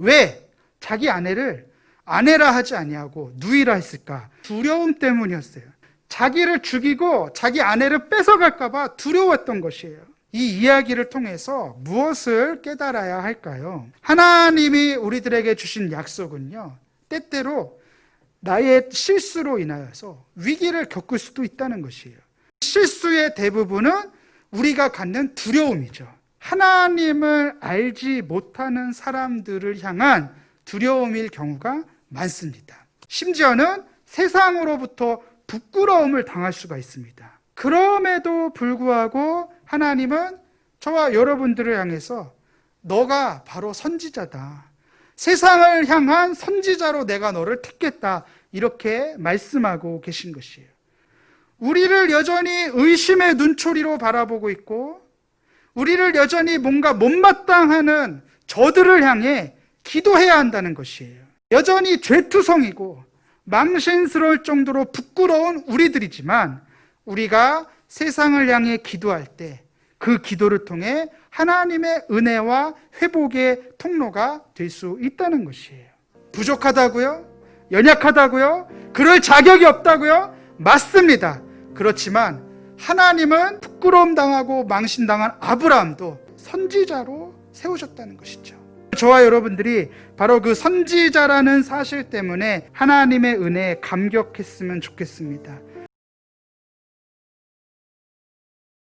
왜 자기 아내를 아내라 하지 아니하고 누이라 했을까? 두려움 때문이었어요. 자기를 죽이고 자기 아내를 뺏어갈까봐 두려웠던 것이에요. 이 이야기를 통해서 무엇을 깨달아야 할까요? 하나님이 우리들에게 주신 약속은요, 때때로 나의 실수로 인하여서 위기를 겪을 수도 있다는 것이에요. 실수의 대부분은 우리가 갖는 두려움이죠. 하나님을 알지 못하는 사람들을 향한 두려움일 경우가 많습니다. 심지어는 세상으로부터 부끄러움을 당할 수가 있습니다. 그럼에도 불구하고 하나님은 저와 여러분들을 향해서 너가 바로 선지자다. 세상을 향한 선지자로 내가 너를 택했다. 이렇게 말씀하고 계신 것이에요. 우리를 여전히 의심의 눈초리로 바라보고 있고, 우리를 여전히 뭔가 못마땅하는 저들을 향해 기도해야 한다는 것이에요. 여전히 죄투성이고, 망신스러울 정도로 부끄러운 우리들이지만, 우리가 세상을 향해 기도할 때, 그 기도를 통해 하나님의 은혜와 회복의 통로가 될 수 있다는 것이에요. 부족하다고요? 연약하다고요? 그럴 자격이 없다고요? 맞습니다. 그렇지만 하나님은 부끄러움 당하고 망신당한 아브라함도 선지자로 세우셨다는 것이죠. 저와 여러분들이 바로 그 선지자라는 사실 때문에 하나님의 은혜에 감격했으면 좋겠습니다.